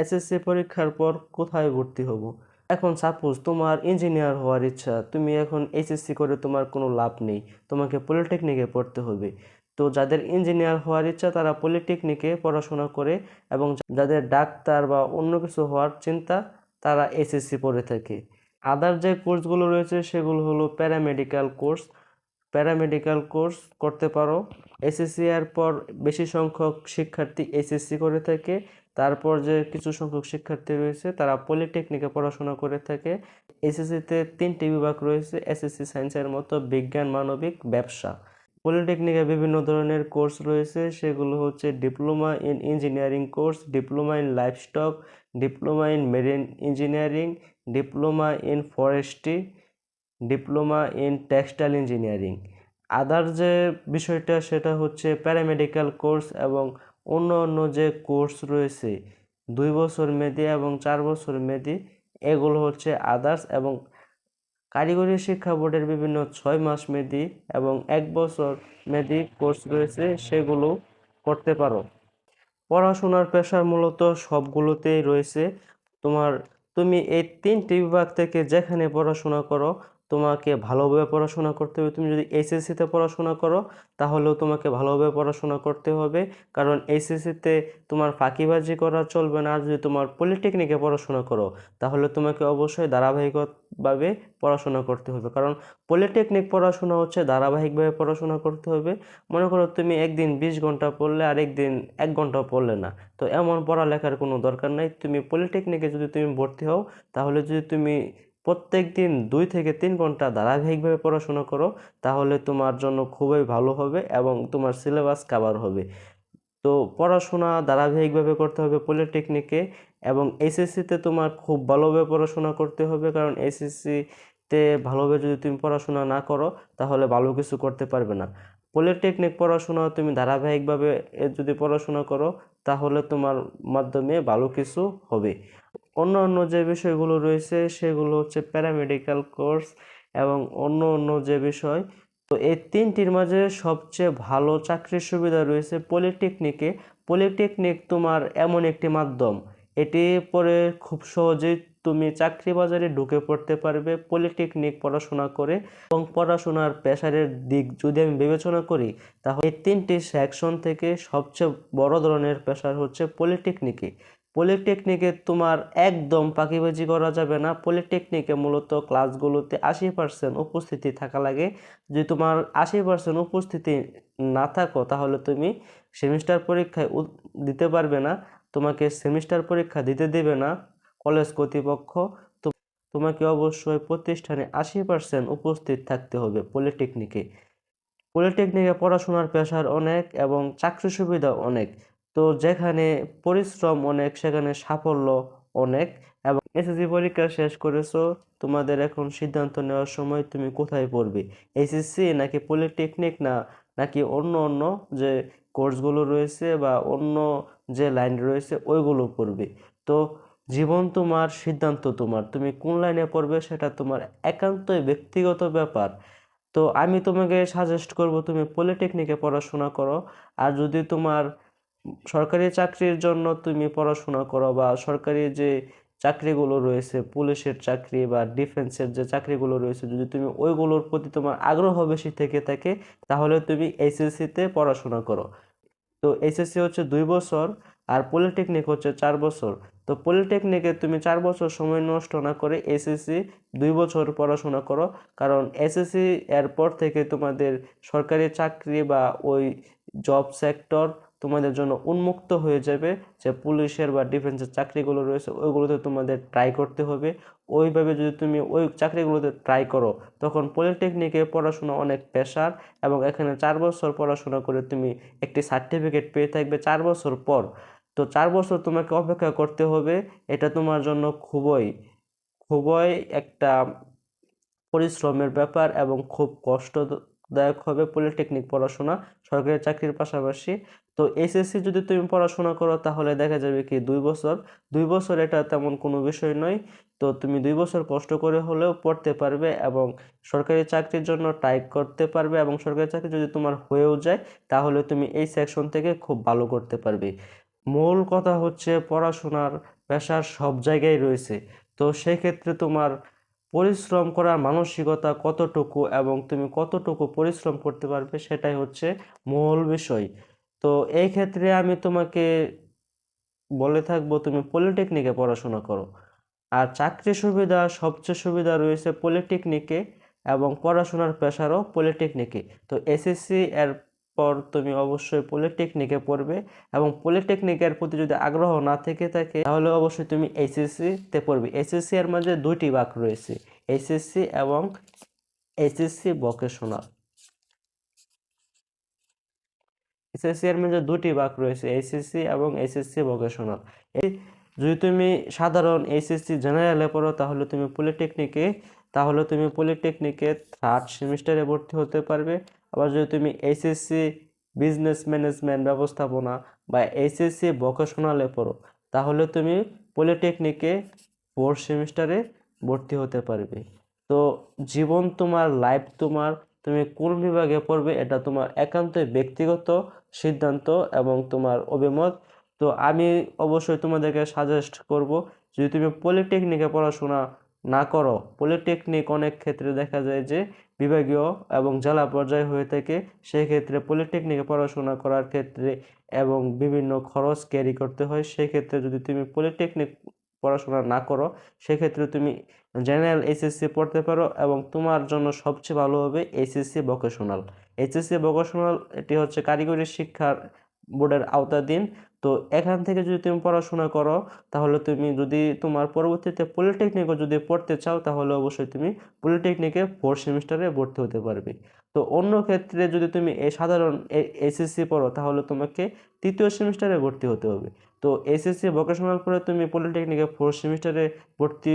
SSC পরীক্ষার পর কোথায় ভর্তি হব? এখন সাপোজ তোমার ইঞ্জিনিয়ার হওয়ার ইচ্ছা, তুমি এখন এইচএসসি করে তোমার কোনো লাভ নেই, তোমাকে পলিটেকনিকে পড়তে হবে। তো যাদের ইঞ্জিনিয়ার হওয়ার ইচ্ছা, তারা পলিটেকনিকে পড়াশোনা করে এবং যাদের ডাক্তার বা অন্য কিছু হওয়ার চিন্তা, তারা এসএসসি পড়ে থাকে। আদার যে কোর্সগুলো রয়েছে, সেগুলো হলো প্যারামেডিক্যাল কোর্স প্যারামেডিক্যাল কোর্স করতে পারো। এসএসসি এর পর বেশি সংখ্যক শিক্ষার্থী এসএসসি করে থাকে। তারপর যে কিছু সংখ্যক শিক্ষার্থী রয়েছে, তারা পলিটেকনিকে পড়াশোনা করে থাকে। এসএসসিতে তিনটি বিভাগ রয়েছে এসএসসি সায়েন্সের মতো বিজ্ঞান, মানবিক, ব্যবসা। পলিটেকনিকে বিভিন্ন ধরনের কোর্স রয়েছে, সেগুলো হচ্ছে diploma in engineering course diploma in livestock diploma in marine engineering diploma in forestry diploma in textile engineering other যে বিষয়টা, সেটা হচ্ছে প্যারামেডিক্যাল কোর্স এবং অন্য অন্য যে কোর্স রয়েছে, দুই বছর মেয়াদি এবং চার বছর মেয়াদি, এগুলো হচ্ছে আদার্স এবং কারিগরি শিক্ষা বোর্ডের বিভিন্ন ছয় মাস মেয়াদি এবং এক বছর মেয়াদি কোর্স রয়েছে, সেগুলো করতে পারো। পড়াশোনার পেশার মূলত সবগুলোতেই রয়েছে। তোমার, তুমি এই তিনটি বিভাগ থেকে যেখানে পড়াশোনা করো তোমাকে ভালোভাবে পড়াশোনা করতে হবে। তুমি যদি এইচএসসিতে পড়াশোনা করো, তাহলেও তোমাকে ভালোভাবে পড়াশোনা করতে হবে। কারণ এইচএসসিতে তোমার ফাঁকিবাজি করা চলবে না। আর যদি তোমার পলিটেকনিকে পড়াশোনা করো, তাহলে তোমাকে অবশ্যই ধারাবাহিকভাবে পড়াশোনা করতে হবে। কারণ পলিটেকনিক পড়াশোনা হচ্ছে ধারাবাহিকভাবে পড়াশোনা করতে হবে। মনে করো তুমি একদিন বিশ ঘণ্টা পড়লে, আর একদিন এক ঘণ্টা পড়লে না। তো এমন পড়ালেখার কোনো দরকার নাই। তুমি পলিটেকনিকে যদি তুমি ভর্তি হও, তাহলে যদি তুমি প্রত্যেক দিন দুই থেকে তিন ঘণ্টা ধারাবাহিকভাবে পড়াশোনা করো, তাহলে তোমার জন্য খুবই ভালো হবে এবং তোমার সিলেবাস কাভার হবে। তো পড়াশোনা ধারাবাহিকভাবে করতে হবে পলিটেকনিকে এবং এসএসসিতে তোমার খুব ভালোভাবে পড়াশোনা করতে হবে কারণ এসএসসিতে ভালোভাবে যদি তুমি পড়াশোনা না করো, তাহলে ভালো কিছু করতে পারবে না। পলিটেকনিক পড়াশোনা তুমি ধারাবাহিকভাবে যদি পড়াশোনা করো, তাহলে তোমার মাধ্যমে ভালো কিছু হবে। অন্য অন্য যে বিষয়গুলো রয়েছে, সেগুলো হচ্ছে প্যারামেডিক্যাল কোর্স এবং অন্য অন্য যে বিষয়। তো এই তিনটির মাঝে সবচেয়ে ভালো চাকরির সুবিধা রয়েছে পলিটেকনিকে পলিটেকনিক তোমার এমন একটি মাধ্যম। এটি পরে খুব সহজেই তুমি চাকরি বাজারে ঢুকে পড়তে পারবে পলিটেকনিক পড়াশোনা করে। এবং পড়াশোনার পেশারের দিক যদি আমি বিবেচনা করি, তাহলে এই তিনটি সেকশন থেকে সবচেয়ে বড় ধরনের পেশার হচ্ছে পলিটেকনিকে পলিটেকনিকে তোমার একদম পাকিবাজি করা যাবে না। পলিটেকনিকে মূলত ক্লাসগুলোতে আশি পার্সেন্ট উপস্থিতি থাকা লাগে। যদি তোমার আশি পার্সেন্ট উপস্থিতি না থাকো, তাহলে তুমি সেমিস্টার পরীক্ষায় দিতে পারবে না। তোমাকে সেমিস্টার পরীক্ষা দিতে দেবে না কলেজ কর্তৃপক্ষ। তোমাকে অবশ্যই প্রতিষ্ঠানে আশি পার্সেন্ট উপস্থিত থাকতে হবে পলিটেকনিকে। পলিটেকনিকে পড়াশোনার পেশার অনেক এবং চাকরি সুবিধা অনেক। তো যেখানে পরিশ্রম অনেক, সেখানে সাফল্য অনেক এবং এসএসসি পরীক্ষা শেষ করেছ, তোমাদের এখন সিদ্ধান্ত নেওয়ার সময় তুমি কোথায় পড়বে? এসএসসি নাকি পলিটেকনিক না, নাকি অন্য অন্য যে কোর্সগুলো রয়েছে বা অন্য যে লাইন রয়েছে, ওইগুলো পড়বে? তো জীবন তোমার, সিদ্ধান্ত তোমার। তুমি কোন লাইনে পড়বে সেটা তোমার একান্তই ব্যক্তিগত ব্যাপার। তো আমি তোমাকে সাজেস্ট করব, তুমি পলিটেকনিকে পড়াশোনা করো। আর যদি তোমার সরকারি চাকরির জন্য তুমি পড়াশোনা করো বা সরকারি যে চাকরিগুলো রয়েছে, পুলিশের চাকরি বা ডিফেন্সের যে চাকরিগুলো রয়েছে, যদি তুমি ওইগুলোর প্রতি তোমার আগ্রহ বেশি থেকে থাকে, তাহলে তুমি এইচএসসিতে পড়াশোনা করো। তো এইচএসসি হচ্ছে দুই বছর আর পলিটেকনিক হচ্ছে চার বছর। তো পলিটেকনিকে তুমি চার বছর সময় নষ্ট না করে এসএসসি দুই বছর পড়াশোনা করো। কারণ এসএসসি এরপর থেকে তোমাদের সরকারি চাকরি বা ওই জব সেক্টর তোমাদের জন্য উন্মুক্ত হয়ে যাবে যে পুলিশের বা ডিফেন্সের চাকরিগুলো রয়েছে, ওইগুলোতে তোমাদের ট্রাই করতে হবে। ওইভাবে যদি তুমি ওই চাকরিগুলোতে ট্রাই করো, তখন পলিটেকনিকে পড়াশোনা অনেক পেশার এবং এখানে চার বছর পড়াশোনা করে তুমি একটি সার্টিফিকেট পেয়ে থাকবে চার বছর পর। তো চার বছর তোমাকে অপেক্ষা করতে হবে, এটা তোমার জন্য খুবই খুবই একটা পরিশ্রমের ব্যাপার এবং খুব কষ্টদায়ক হবে পলিটেকনিক পড়াশোনা, সরকারি চাকরির পাশাপাশি। তো এসএসসি যদি তুমি পড়াশোনা করো, তাহলে দেখা যাবে কি দুই বছর দুই বছর এটা তেমন কোনো বিষয় নয়। তো তুমি দুই বছর কষ্ট করে হলেও পড়তে পারবে এবং সরকারি চাকরির জন্য টাইপ করতে পারবে এবং সরকারি চাকরি যদি তোমার হয়েও যায়, তাহলে তুমি এই সেকশন থেকে খুব ভালো করতে পারবে। মূল কথা হচ্ছে পড়াশোনার প্রেশার সব জায়গায় রয়েছে। তো সেক্ষেত্রে তোমার পরিশ্রম করার মানসিকতা কতটুকু এবং তুমি কতটুকু পরিশ্রম করতে পারবে সেটাই হচ্ছে মূল বিষয়। তো এই ক্ষেত্রে আমি তোমাকে বলে থাকব, তুমি পলিটেকনিকে পড়াশোনা করো। আর চাকরি সুবিধা, সবচেয়ে সুবিধা রয়েছে পলিটেকনিকে এবং পড়াশোনার পেশারও পলিটেকনিকে। তো এসএসসি এর পর তুমি অবশ্যই পলিটেকনিকে পড়বে এবং পলিটেকনিকের প্রতি যদি আগ্রহ না থেকে থাকে, তাহলে অবশ্যই তুমি এইচএসসি তে পড়বে। এইচএসসি এর মাঝে দুইটি ভাগ রয়েছে এইচএসসি এবং এইচএসসি ভোকেশনাল এসএসসি এর মধ্যে দুটি ভাগ রয়েছে এইচএসসি এবং এইচএসসি ভোকেশনাল এই যদি তুমি সাধারণ এইচএসসি জেনারেলে পড়ো, তাহলে তুমি পলিটেকনিকে তাহলে তুমি পলিটেকনিকে থার্ড সেমিস্টারে ভর্তি হতে পারবে। আবার যদি তুমি এইচএসসি বিজনেস ম্যানেজমেন্ট ব্যবস্থাপনা বা এইচএসসি ভোকেশনালে পড়ো, তাহলে তুমি পলিটেকনিকে ফোর্থ সেমিস্টারে ভর্তি হতে পারবে। তো জীবন তোমার লাইফ তোমার, তুমি কোন বিভাগে পড়বে এটা তোমার একান্তই ব্যক্তিগত সিদ্ধান্ত এবং তোমার অভিমত। তো আমি অবশ্যই তোমাদেরকে সাজেস্ট করব, যদি তুমি পলিটেকনিকে পড়াশোনা না করো পলিটেকনিক অনেক ক্ষেত্রে দেখা যায় যে বিভাগীয় এবং জেলা পর্যায়ে হয়ে থাকে। সেই ক্ষেত্রে পলিটেকনিকে পড়াশোনা করার ক্ষেত্রে এবং বিভিন্ন খরচ ক্যারি করতে হয়। সেই ক্ষেত্রে যদি তুমি পলিটেকনিক পড়াশোনা না করো, সেক্ষেত্রে তুমি জেনারেল এইচএসসি পড়তে পারো এবং তোমার জন্য সবচেয়ে ভালো হবে এইচএসসি ভোকেশনাল এইচএসসি ভোকেশনাল এটি হচ্ছে কারিগরি শিক্ষার বোর্ডের আওতাধীন। তো এখান থেকে যদি তুমি পড়াশোনা করো, তাহলে তুমি যদি তোমার পরবর্তীতে পলিটেকনিকও যদি পড়তে চাও, তাহলে অবশ্যই তুমি পলিটেকনিকে ফোর্থ সেমিস্টারে ভর্তি হতে পারবে। তো অন্য ক্ষেত্রে যদি তুমি এই সাধারণ এসএসসি পড়ো, তাহলে তোমাকে তৃতীয় সেমিস্টারে ভর্তি হতে হবে। তো এসএসসি ভোকেশনাল পরে তুমি পলিটেকনিকে ফোর্থ সেমিস্টারে ভর্তি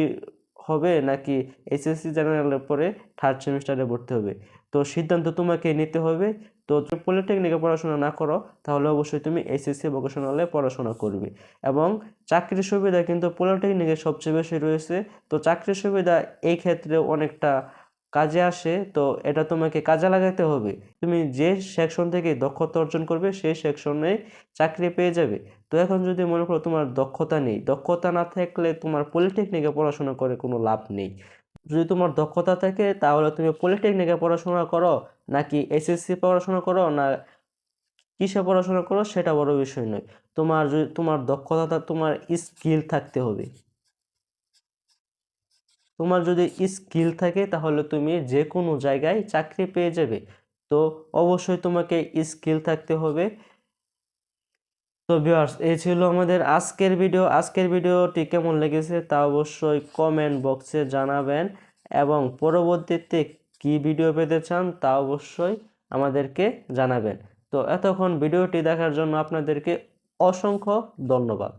হবে, নাকি এসএসসি জেনারেলের পরে থার্ড সেমিস্টারে ভর্তি হবে? তো সিদ্ধান্ত তোমাকে নিতে হবে। তো পলিটেকনিকে পড়াশোনা না করো, তাহলে অবশ্যই তুমি এইচএসসি ভোকেশনালে পড়াশোনা করবে। এবং চাকরির সুবিধা কিন্তু পলিটেকনিকে সবচেয়ে বেশি রয়েছে। তো চাকরির সুবিধা এই ক্ষেত্রে অনেকটা কাজে আসে। তো এটা তোমাকে কাজে লাগাতে হবে। তুমি যে সেকশন থেকে দক্ষতা অর্জন করবে, সেই সেকশনে চাকরি পেয়ে যাবে। তো এখন যদি মনে করো তোমার দক্ষতা নেই, দক্ষতা না থাকলে তোমার পলিটেকনিকে পড়াশোনা করে কোনো লাভ নেই। যদি তোমার দক্ষতা থাকে, তাহলে তুমি পলিটেকনিকে পড়াশোনা করো, নাকি এসএসসি পড়াশোনা করো, না কিসে পড়াশোনা করো, সেটা বড় বিষয় নয়। তোমার যদি, তোমার দক্ষতা তোমার স্কিল থাকতে হবে। তোমার যদি স্কিল থাকে, তাহলে তুমি যে কোনো জায়গায় চাকরি পেয়ে যাবে। তো অবশ্যই তোমাকে স্কিল থাকতে হবে। তো ভিউয়ার্স এই ছিল আমাদের আজকের ভিডিও আজকের ভিডিওটি কেমন লেগেছে তা অবশ্যই কমেন্ট বক্সে জানাবেন। এবং পরবর্তীতে কি ভিডিও পেতে চান তা অবশ্যই আমাদেরকে জানাবেন। তো এতক্ষণ ভিডিওটি দেখার জন্য আপনাদেরকে অসংখ্য ধন্যবাদ।